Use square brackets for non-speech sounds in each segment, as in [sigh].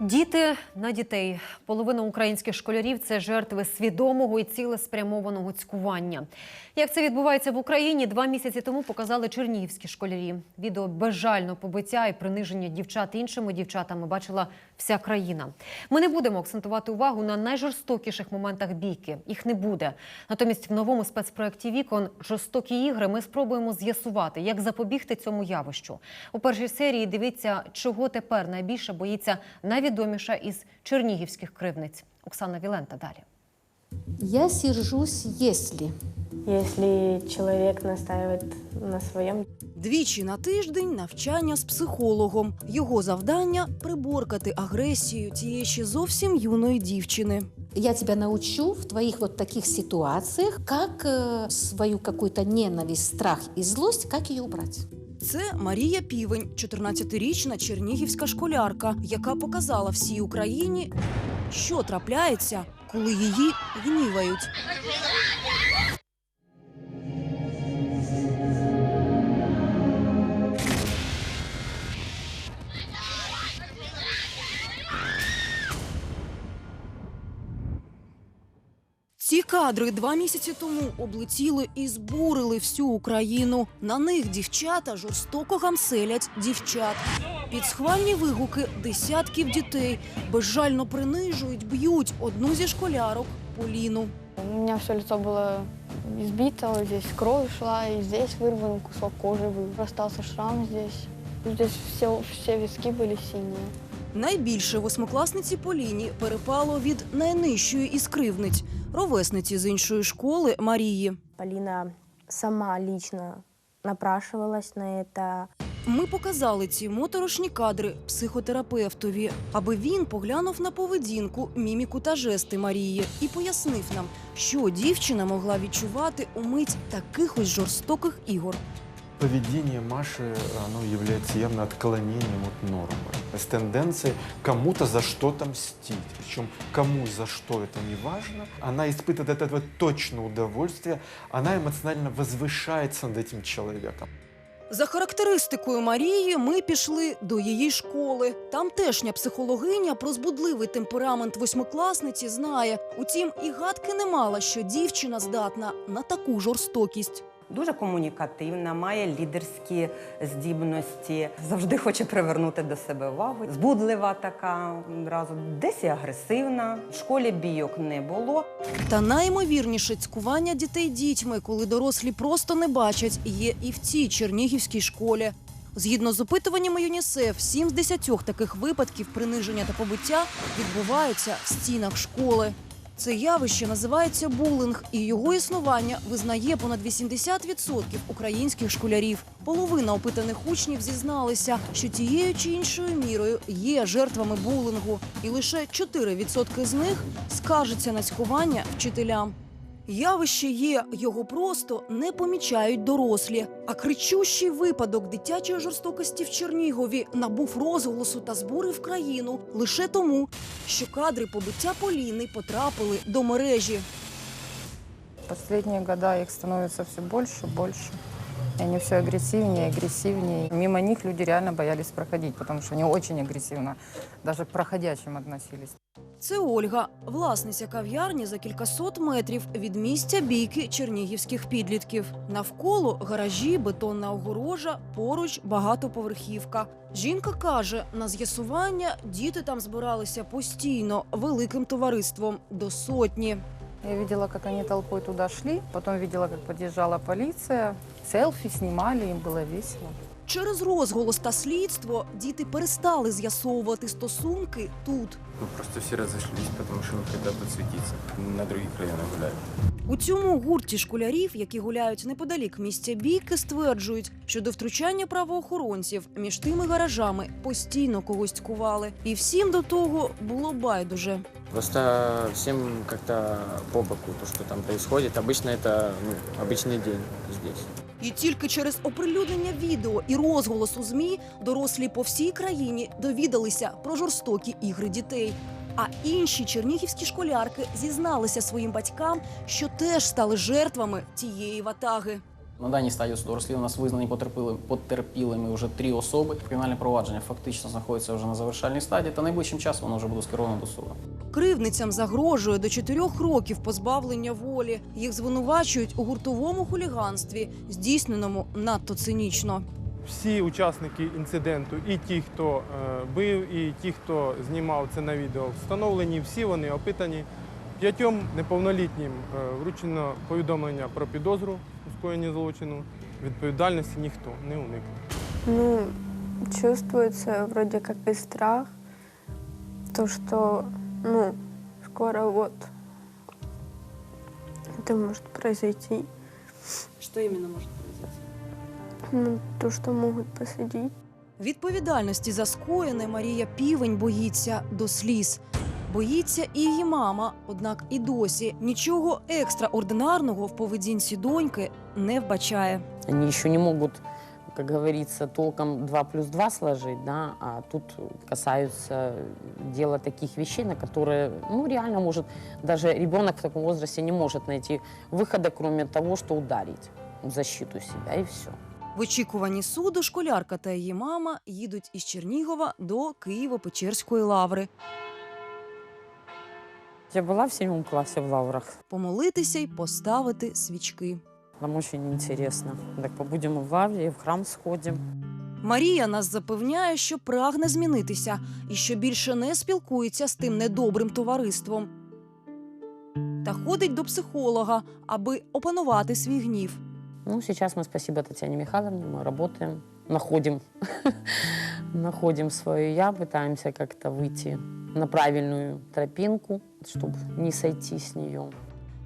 Діти на дітей. Половина українських школярів це жертви свідомого і цілеспрямованого цькування. Як це відбувається в Україні, два місяці тому показали чернігівські школярі. Відео безжального побиття і приниження дівчат іншими дівчатами бачила вся країна. Ми не будемо акцентувати увагу на найжорстокіших моментах бійки. Їх не буде. Натомість в новому спецпроєкті Вікон жорстокі ігри ми спробуємо з'ясувати, як запобігти цьому явищу. У першій серії дивіться, чого тепер найбільше боїться найвідоміша із чернігівських кривниць. Оксана Вілента далі. Я сержусь, если. Если человек настаивает на своем, Двічі на тиждень навчання з психологом. Його завдання приборкати агресію цієї ще зовсім юної дівчини. Я тебя научу в твоих вот таких ситуациях, как э, свою какую-то ненависть, страх и злость, как ее убрать. Це Марія Півень, 14-річна чернігівська школярка, яка показала всій Україні, що трапляється, коли її гнівають. кадри два місяці тому облетіли і збурили всю Україну. На них дівчата жорстоко гамселять дівчат. Під схвальні вигуки десятків дітей безжально принижують, б'ють одну зі школярок Поліну. у меня все лицо было избито, вот здесь кровь шла, и здесь вырван кусок кожи, был. остался шрам здесь. Здесь все, все виски были синие. Найбільше восьмикласниці Поліні перепало від найнижчої із кривниць, ровесниці з іншої школи Марії. Полина сама лично напрашивалась на это. Ми показали ці моторошні кадри психотерапевтові, аби він поглянув на поведінку, міміку та жести Марії і пояснив нам, що дівчина могла відчувати у мить таких ось жорстоких ігор Поведение Маши, оно является явно отклонением от нормы. С тенденцией кому-то за что-то мстить. Причем кому за что это не важно. Она испытывает от этого точно удовольствие. Она эмоционально возвышается над этим человеком. За характеристикою Марії ми пішли до її школи. Тамтешня психологиня про збудливий темперамент восьмикласниці знає. Утім, і гадки не мала, що дівчина здатна на таку жорстокість. Дуже комунікативна, має лідерські здібності, завжди хоче привернути до себе увагу. Збудлива така одразу, десь і агресивна. В школі бійок не було. Та наймовірніше цькування дітей дітьми, коли дорослі просто не бачать, є і в цій чернігівській школі. Згідно з опитуваннями ЮНІСЕФ, 7 з 10 таких випадків приниження та побиття відбуваються в стінах школи. Це явище називається булинг, і його існування визнає понад 80% українських школярів. Половина опитаних учнів зізналися, що тією чи іншою мірою є жертвами булингу, і лише 4% з них скаржаться на цькування вчителям. Явище є, його просто не помічають дорослі. А кричущий випадок дитячої жорстокості в Чернігові набув розголосу та збурив країну лише тому, що кадри побиття Поліни потрапили до мережі. Последние года их становится все больше, больше. И все агрессивнее, агрессивнее. Мимо них люди реально боялись проходить, потому что они очень агрессивно даже к проходящим относились. Це Ольга, власниця кав'ярні за кількасот метрів від місця бійки чернігівських підлітків. Навколо гаражі, бетонна огорожа, поруч багатоповерхівка. Жінка каже, на з'ясування діти там збиралися постійно великим товариством до сотні. Я видела, как они толпой туда шли, потом видела, как подъезжала полиция. Селфи снимали, им было весело. Через розголос та слідство діти перестали з'ясовувати стосунки тут. Ну, просто всі разошлись, тому що не хотят тут светиться. На других районах гуляют. У цьому гурті школярів, які гуляють неподалік місця бійки, стверджують, що до втручання правоохоронців між тими гаражами постійно когось цькували. І всім до того було байдуже. Просто всем как-то по боку то, что там происходит. Обычно это ну, обычный день здесь. І тільки через оприлюднення відео і розголос у змі дорослі по всій країні довідалися про жорстокі ігри дітей. А інші чернігівські школярки зізналися своїм батькам, що теж стали жертвами тієї ватаги. На даній стадії суду розслідування нас визнані потерпіли- потерпілими вже три особи. Кримінальне провадження фактично знаходиться вже на завершальній стадії, та найближчим часом воно вже буде скеровано до суду. Кривницям загрожує до чотирьох років позбавлення волі. Їх звинувачують у гуртовому хуліганстві, здійсненому надто цинічно. Всі учасники інциденту, і ті, хто е, бив, і ті, хто знімав це на відео, встановлені, всі вони опитані. П'ятьом неповнолітнім е, вручено повідомлення про підозру у скоєнні злочину. Відповідальності ніхто не уникне. Ну, чувствуется вроде как и страх, то, что, ну, скоро вот это может произойти. Що іменно може произойти? Ну, то, что могут посадить. Відповідальності за скоєне Марія Півень боїться до сліз. Боїться і її мама, однак і досі нічого екстраординарного в поведінці доньки не вбачає. Они еще не могут, как говорится, толком 2 плюс 2 сложить, да, а тут касаются дела таких вещей, на которые, ну, реально может, даже ребенок в таком возрасте не может найти выхода, кроме того, что ударить в защиту себя, и все. В очікуванні суду школярка та її мама їдуть із Чернігова до Києво-Печерської лаври Я была в седьмом классе в Лаврах. помолитися й поставити свічки. Нам очень интересно. Так побудем в Лавре, в храм сходим. Марія нас запевняє, що прагне змінитися і що більше не спілкується з тим недобрим товариством. Та ходить до психолога, аби опанувати свій гнів. Ну, сейчас мы, спасибо Татьяне Михайловне, мы работаем, находим, [laughs] находим свое я, пытаемся как-то выйти на правильную тропинку, чтобы не сойти с нее.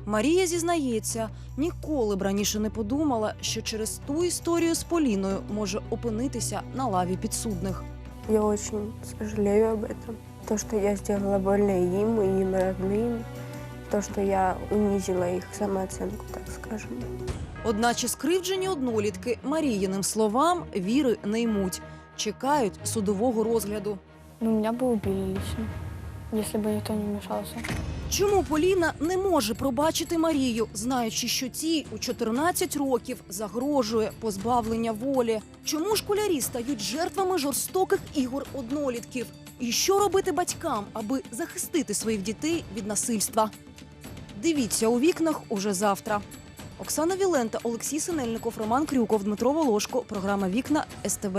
Марія зізнається, ніколи б раніше не подумала, що через ту історію з Поліною може опинитися на лаві підсудних. Я очень сожалею об этом. То, что я сделала больно и им, и им родным. То, что я унизила их самооценку, так скажем. Одначе скривджені однолітки Маріїним словам віри не ймуть, чекають судового розгляду. Ну, меня бы убили лично, если бы никто не вмешался. Чому Поліна не може пробачити Марію, знаючи, що тій у 14 років загрожує позбавлення волі? Чому школярі стають жертвами жорстоких ігор однолітків? І що робити батькам, аби захистити своїх дітей від насильства? Дивіться у вікнах уже завтра. Оксана Вілента, Олексій Синельников, Роман Крюков, Дмитро Волошко. Програма Вікна СТБ.